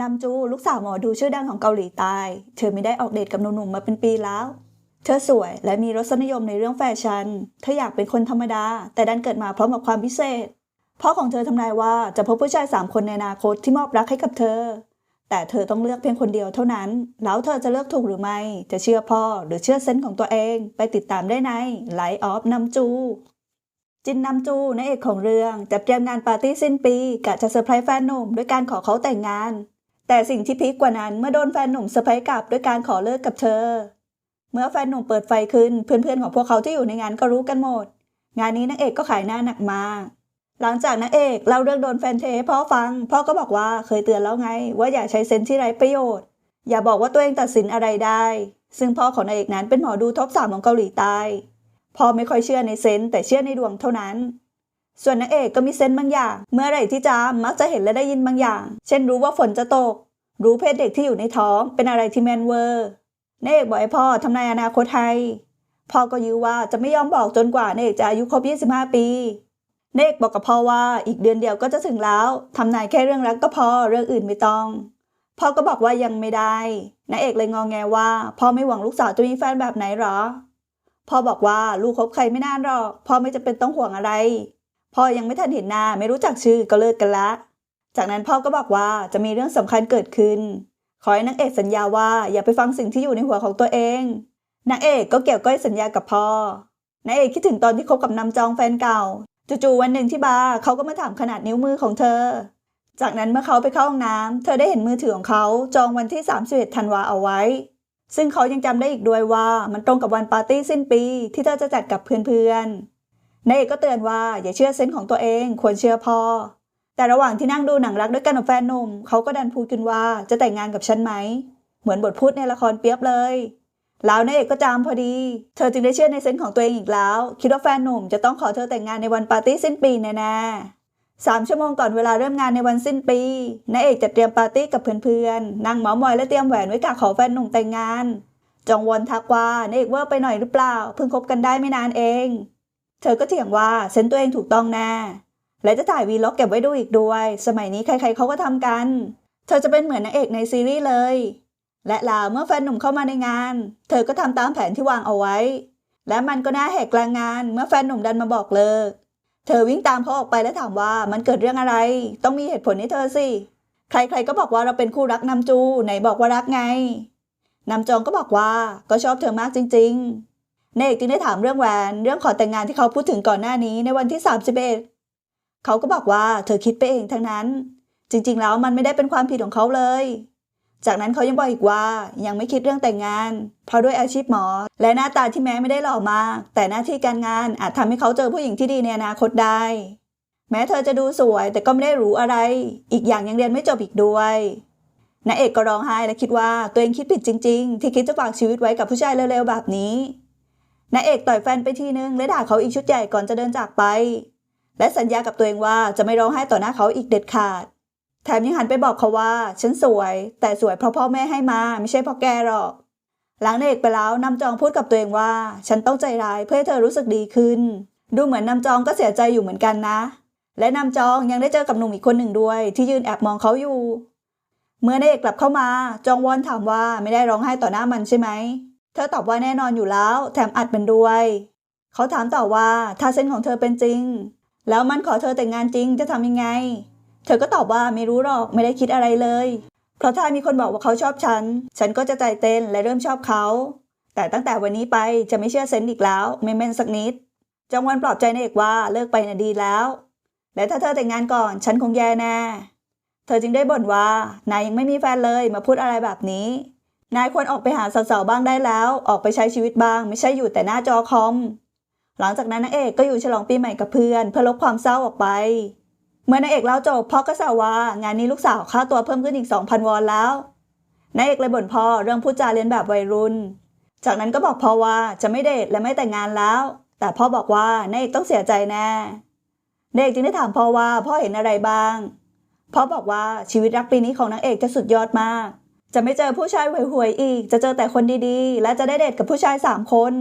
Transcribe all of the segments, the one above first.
นำจูลูกสาวหมอดูชื่อดังของเกาหลีใต้ เธอไม่ได้ออกเดทกับหนุ่มๆมาเป็นปีแล้ว เธอสวยและมีรสนิยมในเรื่องแฟชั่น เธออยากเป็นคนธรรมดา แต่ดันเกิดมาพร้อมกับความพิเศษ พ่อของเธอทำนายว่าจะพบผู้ชายสามคนในอนาคตที่มอบรักให้กับเธอ แต่เธอต้องเลือกเพียงคนเดียวเท่านั้น แล้วเธอจะเลือกถูกหรือไม่ จะเชื่อพ่อหรือเชื่อเซนส์ของตัวเอง ไปติดตามได้ในไลออฟนำจูจินนำจูนางเอกของเรื่องจะเตรียมงานปาร์ตี้สิ้นปีกะจะเซอร์ไพรส์แฟนหนุ่มด้วยการขอเขาแต่งงาน แต่สิ่งที่พีคกว่านั้นเมื่อโดนแฟนหนุ่มเซอร์ไพรส์กลับด้วยการขอเลิกกับเธอ เมื่อแฟนหนุ่มเปิดไฟขึ้นเพื่อนๆของพวกเขาที่อยู่ในงานก็รู้กันหมด งานนี้นางเอกก็ขายหน้าหนักมากหลังจากนางเอกเล่าเรื่องโดนแฟนเทให้พ่อฟัง พ่อก็บอกว่าเคยเตือนแล้วไง ว่าอย่าใช้เซนที่ไร้ประโยชน์ อย่าบอกว่าตัวเองตัดสินอะไรได้ ซึ่งพ่อของนางเอกนั้นเป็นหมอดูท็อปสามของเกาหลีใต้พ่อไม่ค่อยเชื่อในเซนแต่เชื่อในดวงเท่านั้น ส่วนนางเอกก็มีเซนบางอย่าง เมื่อไหร่ที่จามมักจะเห็นและได้ยินบางอย่าง เช่นรู้ว่าฝนจะตก รู้เพศเด็กที่อยู่ในท้องเป็นอะไรที่แมนเวอร์นางเอกบอกให้พ่อทำนายอนาคตให้พ่อก็ยื้อว่าจะไม่ยอมบอกจนกว่านางเอกจะอายุครบ 25 ปีนางเอกบอกกับพ่อว่าอีกเดือนเดียวก็จะถึงแล้วทำนายแค่เรื่องรักก็พอเรื่องอื่นไม่ต้อง พ่อก็บอกว่ายังไม่ได้นางเอกเลยงองแงว่า พ่อไม่หวังลูกสาวจะมีแฟนแบบไหนหรอ พ่อบอกว่าลูกคบใครไม่นานหรอก พ่อไม่จำเป็นต้องห่วงอะไร พ่อยังไม่ทันเห็นหน้าไม่รู้จักชื่อก็เลิกกันละ จากนั้นพ่อก็บอกว่าจะมีเรื่องสำคัญเกิดขึ้น ขอให้นางเอกสัญญาว่าอย่าไปฟังสิ่งที่อยู่ในหัวของตัวเองนางเอกก็เกี่ยวก้อยสัญญากับพ่อนางเอกคิดถึงตอนที่คบกับนำจองแฟนเก่าจู่ๆวันหนึ่งที่บาร์เขาก็มาถามขนาดนิ้วมือของเธอ จากนั้นเมื่อเขาไปเข้าห้องน้ำเธอได้เห็นมือถือของเขาจองวันที่ 31ธันวาเอาไว้ ซึ่งเขายังจำได้อีกด้วยว่ามันตรงกับวันปาร์ตี้สิ้นปีที่เธอจะจัดกับเพื่อนๆนายเอกก็เตือนว่าอย่าเชื่อเซนส์ของตัวเองควรเชื่อพ่อ แต่ระหว่างที่นั่งดูหนังรักด้วยกันกับแฟนหนุ่มเขาก็ดันพูดขึ้นว่าจะแต่งงานกับฉันไหม เหมือนบทพูดในละครเปียบเลย แล้วนายเอกก็จามพอดี เธอจึงได้เชื่อในเซนส์ของตัวเองอีกแล้ว คิดว่าแฟนหนุ่มจะต้องขอเธอแต่งงานในวันปาร์ตี้สิ้นปีแน่ๆสามชั่วโมงก่อนเวลาเริ่มงานในวันสิ้นปีนายเอกจะเตรียมปาร์ตี้กับเพื่อนๆนั่งเมาส์มอยและเตรียมแหวนไว้กะขอแฟนหนุ่มแต่งงาน จองวอนทักว่านายเอกเวอร์ไปหน่อยหรือเปล่า เพิ่งคบกันได้ไม่นานเอง เธอก็เถียงว่าเซนส์ตัวเองถูกต้องแน่ และจะถ่ายวีล็อกเก็บไว้ดูอีกด้วย สมัยนี้ใครๆเขาก็ทำกัน เธอจะเป็นเหมือนนางเอกในซีรีส์เลย และลาวเมื่อแฟนหนุ่มเข้ามาในงาน เธอก็ทำตามแผนที่วางเอาไว้ และมันก็น่าแหกกลางงาน เมื่อแฟนหนุ่มดันมาบอกเลิก เธอวิ่งตามเขาออกไปและถามว่ามันเกิดเรื่องอะไร ต้องมีเหตุผลให้เธอสิ ใครๆก็บอกว่าเราเป็นคู่รักนำจู ไหนบอกว่ารักไงนำจองก็บอกว่าก็ชอบเธอมากจริง ๆ เนกจึงได้ถามเรื่องแหวน เรื่องขอแต่งงานที่เขาพูดถึงก่อนหน้านี้ในวันที่ 31 เขาก็บอกว่าเธอคิดไปเองทั้งนั้น จริงๆ แล้วมันไม่ได้เป็นความผิดของเขาเลย จากนั้นเขายังบอกอีกว่ายังไม่คิดเรื่องแต่งงาน เพราะด้วยอาชีพหมอ และหน้าตาที่แม้ไม่ได้หล่อมากแต่หน้าที่การงานอาจทำให้เขาเจอผู้หญิงที่ดีในอนาคตได้ แม้เธอจะดูสวยแต่ก็ไม่ได้หรู้อะไร อีกอย่างยังเรียนไม่จบอีกด้วยนายเอกก็ร้องไห้และคิดว่าตัวเองคิดผิดจริง ๆ ที่คิดจะฝากชีวิตไว้กับผู้ชายเร็วๆแบบนี้นายเอกต่อยแฟนไปทีนึงและด่าเขาอีกชุดใหญ่ก่อนจะเดินจากไป และสัญญากับตัวเองว่าจะไม่ร้องไห้ต่อหน้าเขาอีกเด็ดขาด แถมยังหันไปบอกเขาว่า ฉันสวย แต่สวยเพราะพ่อแม่ให้มา ไม่ใช่เพราะแกหรอก หลังนายเอกไปแล้วนำจองพูดกับตัวเองว่า ฉันต้องใจร้ายเพื่อให้เธอรู้สึกดีขึ้น ดูเหมือนนำจองก็เสียใจอยู่เหมือนกันนะ และนำจองยังได้เจอกับหนุ่มอีกคนหนึ่งด้วย ที่ยืนแอบมองเขาอยู่ เมื่อนายเอกกลับเข้ามา จองวอนถามว่าไม่ได้ร้องไห้ต่อหน้ามันใช่ไหม เธอตอบว่าแน่นอนอยู่แล้ว แถมอัดมันด้วย เขาถามต่อว่าถ้าเส้นของเธอเป็นจริง แล้วมันขอเธอแต่งงานจริงจะทำยังไง เธอก็ตอบว่าไม่รู้หรอกไม่ได้คิดอะไรเลย เพราะถ้ามีคนบอกว่าเขาชอบฉัน ฉันก็จะใจเต้นและเริ่มชอบเขา แต่ตั้งแต่วันนี้ไปจะไม่เชื่อเซนอีกแล้ว ไม่เม่นสักนิดจงวันปลอบใจนายเอกว่าเลิกไปน่ะดีแล้ว และถ้าเธอแต่งงานก่อนฉันคงแย่แน่เธอจึงได้บ่นว่านายยังไม่มีแฟนเลยมาพูดอะไรแบบนี้ นายควรออกไปหาสาวๆบ้างได้แล้ว ออกไปใช้ชีวิตบ้าง ไม่ใช่อยู่แต่หน้าจอคอม หลังจากนั้นนางเอกก็อยู่ฉลองปีใหม่กับเพื่อน เพื่อลบความเศร้าออกไป เมื่อนางเอกเล่าจบพ่อก็สาวว่า งานนี้ลูกสาวค่าตัวเพิ่มขึ้นอีก 2,000 วอนแล้วนางเอกเลยบ่นพ่อเรื่องพูดจาเรียนแบบวัยรุ่น จากนั้นก็บอกพ่อว่าจะไม่เดทและไม่แต่งงานแล้ว แต่พ่อบอกว่านางเอกต้องเสียใจแน่นางเอกจึงได้ถามพ่อว่าพ่อเห็นอะไรบ้าง พ่อบอกว่าชีวิตรักปีนี้ของนางเอกจะสุดยอดมาก จะไม่เจอผู้ชายห่วยๆอีก จะเจอแต่คนดีๆ และจะได้เดทกับผู้ชายสามคน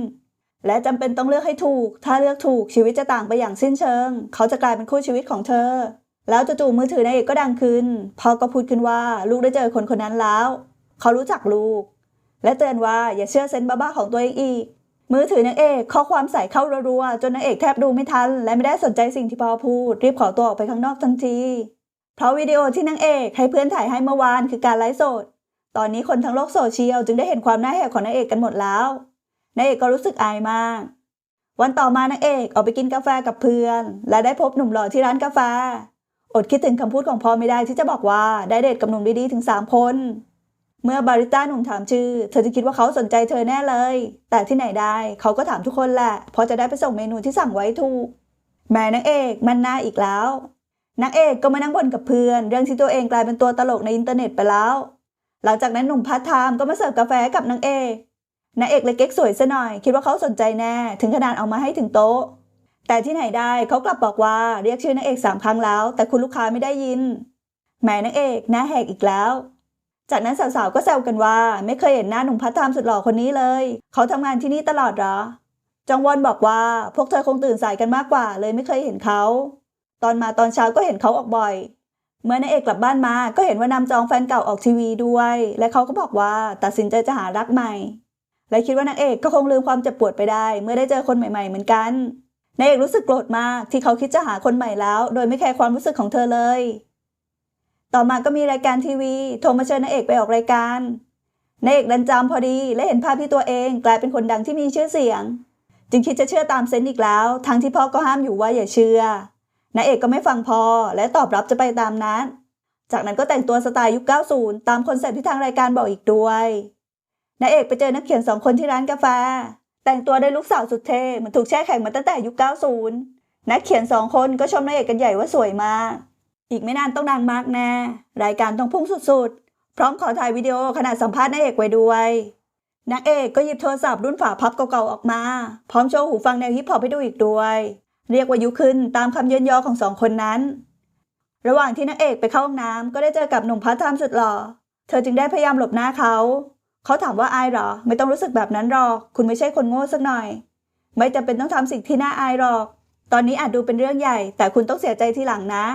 และจำเป็นต้องเลือกให้ถูก ถ้าเลือกถูกชีวิตจะต่างไปอย่างสิ้นเชิง เขาจะกลายเป็นคู่ชีวิตของเธอ แล้วจู่ๆมือถือนายเอกก็ดังขึ้นพ่อก็พูดขึ้นว่าลูกได้เจอคนคนนั้นแล้ว เขารู้จักลูก และเตือนว่าอย่าเชื่อเซนบ้าๆของตัวเองอีก มือถือนางเอกข้อความใส่เข้ารัวๆจนนางเอกแทบดูไม่ทัน และไม่ได้สนใจสิ่งที่พ่อพูด รีบขอตัวออกไปข้างนอกทันที เพราะวิดีโอที่นางเอกให้เพื่อนถ่ายให้เมื่อวานคือการไลฟ์สด ตอนนี้คนทั้งโลกโซเชียลจึงได้เห็นความน่าแหกของนางเอกกันหมดแล้ว นางเอกก็รู้สึกอายมาก วันต่อมานางเอกออกไปกินกาแฟกับเพื่อน และได้พบหนุ่มหล่อที่ร้านกาแฟ อดคิดถึงคำพูดของพ่อไม่ได้ที่จะบอกว่าได้เดทกับหนุ่มดีๆถึงสามคน เมื่อบาริสต้าหนุ่มถามชื่อ เธอจะคิดว่าเขาสนใจเธอแน่เลย แต่ที่ไหนได้เขาก็ถามทุกคนแหละเพราะจะได้ไปส่งเมนูที่สั่งไว้ถูกแม่นางเอกมันหน้าอีกแล้วนางเอกก็มานั่งบ่นกับเพื่อน เรื่องที่ตัวเองกลายเป็นตัวตลกในอินเทอร์เน็ตไปแล้ว หลังจากนั้นหนุ่มพาร์ทไทม์ก็มาเสิร์ฟกาแฟกับนางเอก นางเอกเลยเก๊กสวยซะหน่อย คิดว่าเขาสนใจแน่ ถึงขนาดเอามาให้ถึงโต๊ะ แต่ที่ไหนได้เขากลับบอกว่าเรียกชื่อนางเอกสามครั้งแล้ว แต่คุณลูกค้าไม่ได้ยินแหมนางเอกหน้าแหกอีกแล้ว จากนั้นสาวๆก็แซวกันว่า ไม่เคยเห็นหน้าหนุ่มพัฒนามสุดหล่อคนนี้เลย เขาทำงานที่นี่ตลอดหรอ จองวอนบอกว่า พวกเธอคงตื่นสายกันมากกว่า เลยไม่เคยเห็นเขา ตอนมาตอนเช้าก็เห็นเขาออกบ่อย เมื่อนางเอกกลับบ้านมา ก็เห็นว่านำจองแฟนเก่าออกทีวีด้วย และเขาก็บอกว่าตัดสินใจจะหารักใหม่ และคิดว่านางเอกก็คงลืมความเจ็บปวดไปได้ เมื่อได้เจอคนใหม่ๆเหมือนกันนายเอกรู้สึกโกรธมากที่เขาคิดจะหาคนใหม่แล้ว โดยไม่แคร์ความรู้สึกของเธอเลย ต่อมาก็มีรายการทีวี โทรมาเชิญนายเอกไปออกรายการนายเอกดันจำพอดีและเห็นภาพที่ตัวเอง กลายเป็นคนดังที่มีชื่อเสียง จึงคิดจะเชื่อตามเซนต์อีกแล้ว ทั้งที่พ่อก็ห้ามอยู่ว่าอย่าเชื่อนายเอกก็ไม่ฟังพอและตอบรับจะไปตามนั้น จากนั้นก็แต่งตัวสไตล์ยุค 90 ตามคอนเซ็ปต์ที่ทางรายการบอกอีกด้วย นายเอกไปเจอนักเขียนสองคนที่ร้านกาแฟ แต่งตัวได้ลูกสาวสุดเท่เหมือนถูกแช่แข็งมาตั้งแต่ยุค90 นักเขียนสองคนก็ชมนายเอกกันใหญ่ว่าสวยมาก อีกไม่นานต้องดังมากแน่ รายการต้องพุ่งสุดๆ พร้อมขอถ่ายวิดีโอขณะสัมภาษณ์นายเอกไว้ด้วยนางเอกก็หยิบโทรศัพท์รุ่นฝาพับเก่าๆออกมา พร้อมโชว์หูฟังแนวฮิปฮอปให้ดูอีกด้วย เรียกว่ายุขึ้นตามคำเยินยอของสองคนนั้น ระหว่างที่นางเอกไปเข้าห้องน้ำก็ได้เจอกับหนุ่มพัฒไทม์สุดหล่อ เธอจึงได้พยายามหลบหน้าเขา เขาถามว่าอายหรอ ไม่ต้องรู้สึกแบบนั้นหรอก คุณไม่ใช่คนโง่สักหน่อย ไม่จำเป็นต้องทำสิ่งที่น่าอายหรอก ตอนนี้อาจดูเป็นเรื่องใหญ่ แต่คุณต้องเสียใจทีหลังนะ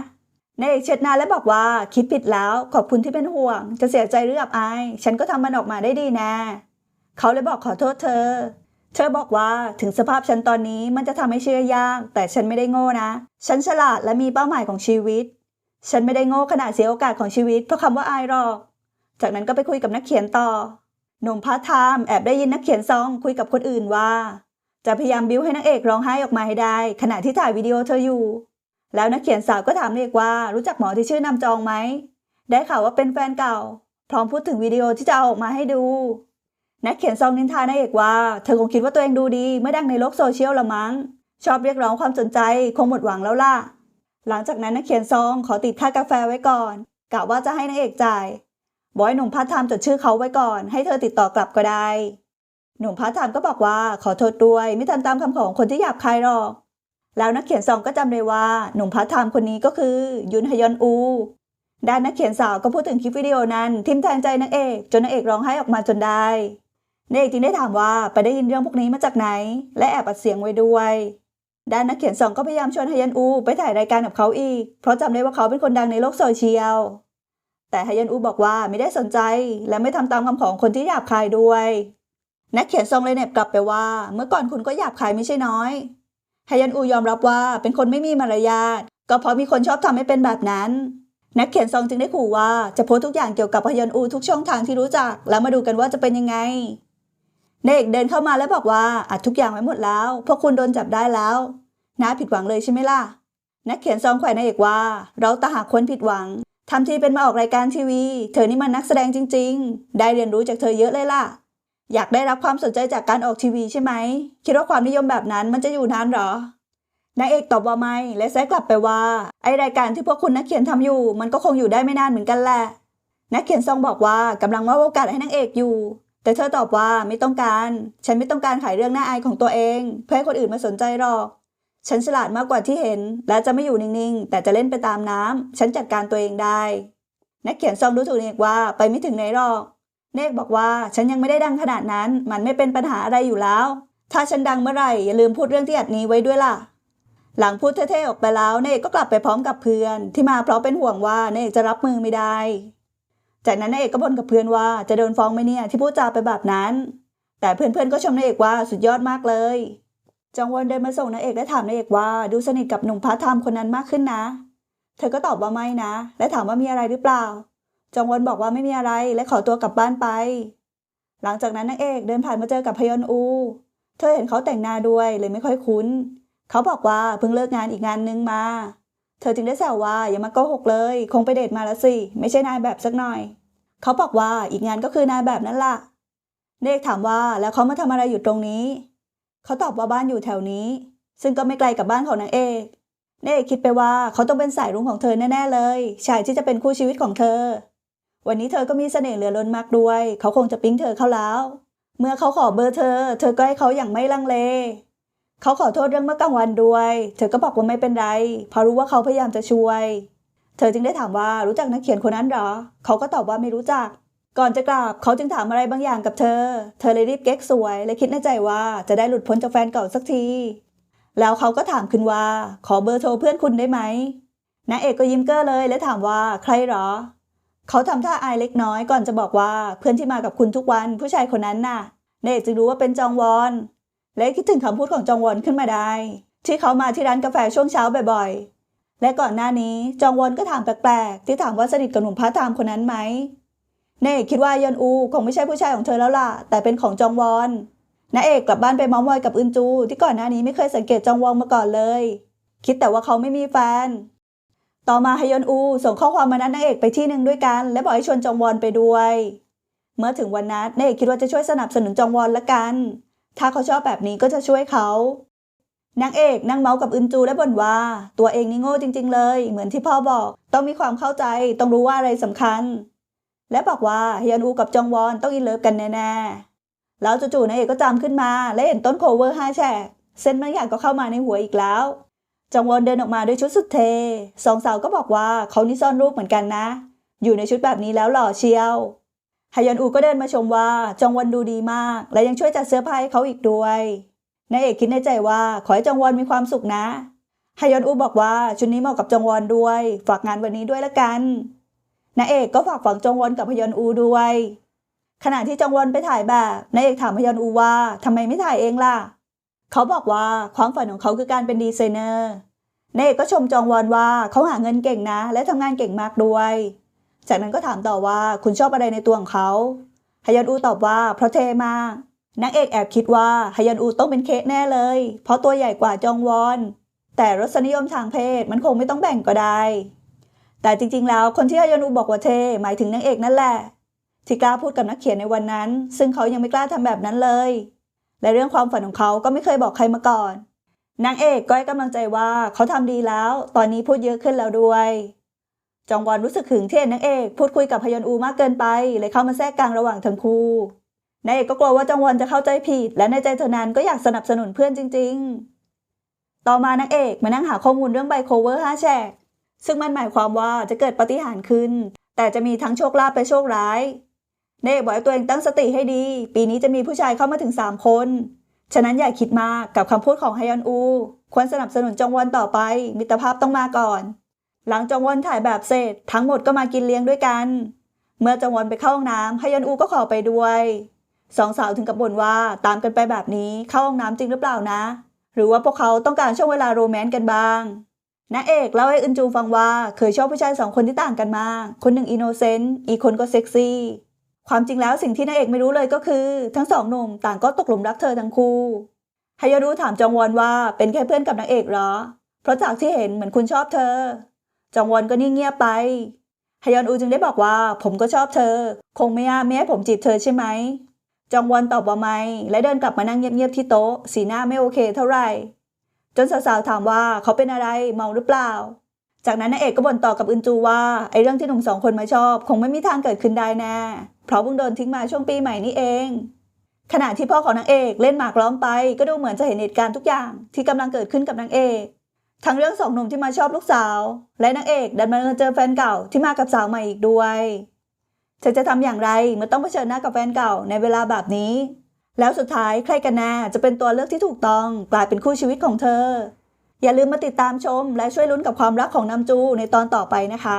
นายเอกเช็ดหน้าและบอกว่าคิดผิดแล้วขอบคุณที่เป็นห่วง จะเสียใจหรืออับอาย ฉันก็ทำมันออกมาได้ดีนะ เขาเลยบอกขอโทษเธอ เธอบอกว่าถึงสภาพฉันตอนนี้มันจะทำให้เชื่อยาก แต่ฉันไม่ได้โง่นะ ฉันฉลาดและมีเป้าหมายของชีวิต ฉันไม่ได้โง่ขนาดเสียโอกาสของชีวิตเพราะคำว่าอายหรอก จากนั้นก็ไปคุยกับนักเขียนต่อ หนุ่มพาร์ทไทม์แอบได้ยินนักเขียนซองคุยกับคนอื่นว่า จะพยายามบิ้วให้นักเอกร้องไห้ออกมาให้ได้ ขณะที่ถ่ายวิดีโอเธออยู่ แล้วนักเขียนสาวก็ถามนางเอกว่ารู้จักหมอที่ชื่อนำจองไหม ได้ข่าวว่าเป็นแฟนเก่า พร้อมพูดถึงวิดีโอที่จะเอาออกมาให้ดู นักเขียนซองนินทานางเอกว่า เธอคงคิดว่าตัวเองดูดีเมื่อดังในโลกโซเชียลละมั้ง ชอบเรียกร้องความสนใจคงหมดหวังแล้วล่ะ หลังจากนั้นนักเขียนซองขอติดค่ากาแฟไว้ก่อนกะว่าจะให้นางเอกจ่าย บอยหนุ่มพาร์ทไทม์จดชื่อเขาไว้ก่อน ให้เธอติดต่อกลับก็ได้ หนุ่มพาร์ทไทม์ก็บอกว่าขอโทษด้วยไม่ทำตามคำขอของคนที่หยาบคายหรอก แล้วนักเขียนซองก็จำได้ว่าหนุ่มพาร์ทไทม์คนนี้ก็คือ ยุนฮยอนอูด้านนักเขียนสาวก็พูดถึงคลิปวิดีโอนั้นทิมแทงใจนางเอกจนนางเอกร้องไห้ออกมาจนได้นางเอกจึงได้ถามว่าไปได้ยินเรื่องพวกนี้มาจากไหน และแอบอัดเสียงไว้ด้วยด้านนักเขียนซองก็พยายามชวนฮยันอู ไปถ่ายรายการกับเขาอีก เพราะจำได้ว่าเขาเป็นคนดังในโลกโซเชียล แต่ฮยันอูบอกว่าไม่ได้สนใจและไม่ทำตามคำขอของคนที่หยาบคายด้วย นักเขียนซองเลยเน็บกลับไปว่า เมื่อก่อนคุณก็หยาบคายไม่ใช่น้อยฮยันอูยอมรับว่าเป็นคนไม่มีมารยาทก็เพราะมีคนชอบทำให้เป็นแบบนั้น นักเขียนซองจึงได้ขู่ว่าจะโพสทุกอย่างเกี่ยวกับฮยันอูทุกช่องทางที่รู้จัก แล้วมาดูกันว่าจะเป็นยังไงนายเอกเดินเข้ามาแล้วบอกว่าอัดทุกอย่างไว้หมดแล้วพวกคุณโดนจับได้แล้วน่าผิดหวังเลยใช่ไหมล่ะนักเขียนซองแขวนนายเอกว่า เราตาหากคนผิดหวัง ทำทีเป็นมาออกรายการทีวี เธอนี่มันนักแสดงจริง ๆ ได้เรียนรู้จากเธอเยอะเลยล่ะ อยากได้รับความสนใจจากการออกทีวีใช่ไหม คิดว่าความนิยมแบบนั้นมันจะอยู่นานหรอนายเอกตอบว่าไม่ และแซกกลับไปว่า ไอรายการที่พวกคุณนักเขียนทำอยู่ มันก็คงอยู่ได้ไม่นานเหมือนกันแหละ นักเขียนซองบอกว่ากำลังว่าโอกาสให้นางเอกอยู่ แต่เธอตอบว่าไม่ต้องการ ฉันไม่ต้องการขายเรื่องหน่าอายของตัวเอง เพื่อให้คนอื่นมาสนใจหรอก ฉันฉลาดมากกว่าที่เห็น และจะไม่อยู่นิ่งๆ แต่จะเล่นไปตามน้ำ ฉันจัดการตัวเองได้ นักเขียนซองดูถูกเนกว่าไปไม่ถึงไหนหรอก เนกบอกว่าฉันยังไม่ได้ดังขนาดนั้น มันไม่เป็นปัญหาอะไรอยู่แล้ว ถ้าฉันดังเมื่อไหร่อย่าลืมพูดเรื่องที่อัดนี้ไว้ด้วยล่ะ หลังพูดเท่ๆออกไปแล้วเอกก็กลับไปพร้อมกับเพื่อน ที่มาเพราะเป็นห่วงว่าเอกจะรับมือไม่ได้ จากนั้นนายเอกก็บ่นกับเพื่อนว่าจะโดนฟ้องไหมเนี่ยที่พูดจาไปแบบนั้น แต่เพื่อนๆก็ชมนายเอกว่าสุดยอดมากเลย จองวอนเดินมาส่งนายเอกและถามนายเอกว่าดูสนิทกับหนุ่มพาร์ทไทม์คนนั้นมากขึ้นนะ เธอก็ตอบว่าไม่นะ และถามว่ามีอะไรหรือเปล่า จองวอนบอกว่าไม่มีอะไรและขอตัวกลับบ้านไป หลังจากนั้นนางเอกเดินผ่านมาเจอกับพยอนอู เธอเห็นเขาแต่งหน้าด้วยเลยไม่ค่อยคุ้น เขาบอกว่าเพิ่งเลิกงานอีกงานนึงมา เธอจึงได้แซวว่าอย่ามาโกหกเลย คงไปเดทมาแล้วสิไม่ใช่นายแบบสักหน่อย เขาบอกว่าอีกงานก็คือนายแบบนั่นล่ะเนกถามว่าแล้วเขามาทำอะไรอยู่ตรงนี้ เขาตอบว่าบ้านอยู่แถวนี้ ซึ่งก็ไม่ไกลกับบ้านของนางเอกนางเอกคิดไปว่าเขาต้องเป็นสายรุ้งของเธอแน่ๆเลย ชายที่จะเป็นคู่ชีวิตของเธอ วันนี้เธอก็มีเสน่ห์เหลือล้นมากด้วย เขาคงจะปิ๊งเธอเข้าแล้ว เมื่อเขาขอเบอร์เธอ เธอก็ให้เขาอย่างไม่ลังเล เขาขอโทษเรื่องเมื่อกลางวันด้วย เธอก็บอกว่าไม่เป็นไรเพราะรู้ว่าเขาพยายามจะช่วย เธอจึงได้ถามว่ารู้จักนักเขียนคนนั้นหรอ เขาก็ตอบว่าไม่รู้จัก ก่อนจะกลับเขาจึงถามอะไรบางอย่างกับเธอ เธอเลยรีบเก๊กสวย และคิดในใจว่าจะได้หลุดพ้นจากแฟนเก่าสักที แล้วเขาก็ถามขึ้นว่า ขอเบอร์โทรเพื่อนคุณได้ไหมนางเอกก็ยิ้มเก้อเลยและถามว่าใครหรอ เขาทำท่าอายเล็กน้อยก่อนจะบอกว่าเพื่อนที่มากับคุณทุกวันผู้ชายคนนั้นน่ะนางเอกจึงรู้ว่าเป็นจองวอน และคิดถึงคำพูดของจองวอนขึ้นมาได้ ที่เขามาที่ร้านกาแฟช่วงเช้าบ่อยๆ และก่อนหน้านี้จองวอนก็ถามแปลกๆที่ถามว่าสนิทกับหนุ่มพาร์ทไทม์คนนั้นไหม นเอกคิดว่ายอนอูคงไม่ใช่ผู้ชายของเธอแล้วล่ะ แต่เป็นของจองวอนนาเอกกลับบ้านไปมอมอยกับอึนจู ที่ก่อนหน้านี้ไม่เคยสังเกตจองวอนมาก่อนเลย คิดแต่ว่าเขาไม่มีแฟน ต่อมาฮยอนอูส่งข้อความมานัดนางเอกไปที่หนึ่งด้วยกัน และบอกให้ชวนจองวอนไปด้วย เมื่อถึงวันนัดนางเอกคิดว่าจะช่วยสนับสนุนจองวอนละกัน ถ้าเขาชอบแบบนี้ก็จะช่วยเขานางเอกนั่งเมาส์กับอึนจูและบ่นว่า ตัวเองนี่โง่จริง ๆ เลย เหมือนที่พ่อบอก ต้องมีความเข้าใจ ต้องรู้ว่าอะไรสำคัญ และบอกว่าฮยอนอูกับจองวอนต้องอินเลิฟกันแน่ๆ แล้วจู่ๆนางเอกก็จำขึ้นมาและเห็นต้นโคเวอร์ห้าแฉกเส้นบางอย่างก็เข้ามาในหัวอีกแล้ว จองวอนเดินออกมาด้วยชุดสุดเทสองสาวก็บอกว่าเขานี่ซ่อนรูปเหมือนกันนะ อยู่ในชุดแบบนี้แล้วหล่อเชียวฮยอนอูก็เดินมาชมว่าจองวอนดูดีมาก และยังช่วยจัดเสื้อผ้าให้เขาอีกด้วยนายเอกคิดในใจว่าขอให้จองวอนมีความสุขนะฮยอนอูบอกว่าชุดนี้เหมาะกับจองวอนด้วย ฝากงานวันนี้ด้วยละกัน นายเอกก็ฝากฝังจองวอนกับฮยอนอูด้วย ขณะที่จองวอนไปถ่ายแบบนายเอกถามฮยอนอูว่าทำไมไม่ถ่ายเองล่ะ เขาบอกว่าความฝันของเขาคือการเป็นดีไซเนอร์นายเอกก็ชมจองวอนว่าเขาหาเงินเก่งนะ และทำงานเก่งมากด้วย จากนั้นก็ถามต่อว่าคุณชอบอะไรในตัวของเขาฮยอนอูตอบว่าเพราะเทมากนางเอกแอบคิดว่าฮยอนอูต้องเป็นเค้กแน่เลย เพราะตัวใหญ่กว่าจองวอน แต่รสนิยมทางเพศมันคงไม่ต้องแบ่งก็ได้ แต่จริงๆ แล้วคนที่ฮยอนอูบอกว่าเท หมายถึงนางเอกนั่นแหละที่กล้าพูดกับนักเขียนในวันนั้น ซึ่งเขายังไม่กล้าทำแบบนั้นเลย และเรื่องความฝันของเขาก็ไม่เคยบอกใครมาก่อนนางเอกก็ให้กำลังใจว่าเขาทำดีแล้ว ตอนนี้พูดเยอะขึ้นแล้วด้วยจองวอนรู้สึกหึงที่เห็นนางเอกพูดคุยกับพยอนอูมากเกินไปเลยเข้ามาแทรกกลางระหว่างทั้งคู่นายเอกก็กลัวว่าจองวอนจะเข้าใจผิด และในใจเธอนั้นก็อยากสนับสนุนเพื่อนจริง ๆ ต่อมานางเอกมานั่งหาข้อมูลเรื่องไบโคเวอร์ห้าแฉก ซึ่งมันหมายความว่าจะเกิดปฏิหารขึ้น แต่จะมีทั้งโชคลาภและโชคร้ายเอกบอกให้ตัวเองตั้งสติให้ดี ปีนี้จะมีผู้ชายเข้ามาถึง 3 คน ฉะนั้นอย่าคิดมากกับคำพูดของฮยอนอู ควรสนับสนุนจองวอนต่อไป มิตรภาพต้องมาก่อน หลังจองวอนถ่ายแบบเสร็จ ทั้งหมดก็มากินเลี้ยงด้วยกัน เมื่อจองวอนไปเข้าห้องน้ำฮยอนอูก็ขอไปด้วยสองสาวถึงกับบ่นว่าตามกันไปแบบนี้เข้าห้องน้ำจริงหรือเปล่านะ หรือว่าพวกเขาต้องการช่วงเวลาโรแมนต์กันบ้าง นางเอกเล่าให้อึนจูฟังว่าเคยชอบผู้ชายสองคนที่ต่างกันมาก คนหนึ่งอินโนเซนต์อีกคนก็เซ็กซี่ ความจริงแล้วสิ่งที่นางเอกไม่รู้เลยก็คือ ทั้งสองหนุ่มต่างก็ตกหลุมรักเธอทั้งคู่ฮยอนูถามจองวอนว่าเป็นแค่เพื่อนกับนางเอกเหรอ เพราะจากที่เห็นเหมือนคุณชอบเธอ จองวอนก็นิ่งเงียบไปฮยอนอูจึงได้บอกว่า ผมก็ชอบเธอ คงไม่ยากไม่ให้ผมจีบเธอใช่ไหม จองวอนตอบว่าไม่ และเดินกลับมานั่งเงียบๆที่โต๊ะ สีหน้าไม่โอเคเท่าไหร่ จนสาวๆถามว่าเขาเป็นอะไรเมาหรือเปล่า จากนั้นนางเอกก็บ่นต่อกับอึนจูว่าไอ้เรื่องที่หนุ่มสองคนมาชอบ คงไม่มีทางเกิดขึ้นได้แน่เพราะเพิ่งโดนทิ้งมาช่วงปีใหม่นี่เอง ขณะที่พ่อของนางเอกเล่นหมากล้อมไป ก็ดูเหมือนจะเห็นเหตุการณ์ทุกอย่างที่กำลังเกิดขึ้นกับนางเอกทั้งเรื่องสองหนุ่มที่มาชอบลูกสาว และนางเอกดันมาเจอแฟนเก่าที่มากับสาวใหม่อีกด้วยเธอจะทำอย่างไรเมื่อต้องเผชิญหน้ากับแฟนเก่าในเวลาแบบนี้ แล้วสุดท้ายใครกันแน่จะเป็นตัวเลือกที่ถูกต้องกลายเป็นคู่ชีวิตของเธอ อย่าลืมมาติดตามชม และช่วยลุ้นกับความรักของนำจูในตอนต่อไปนะคะ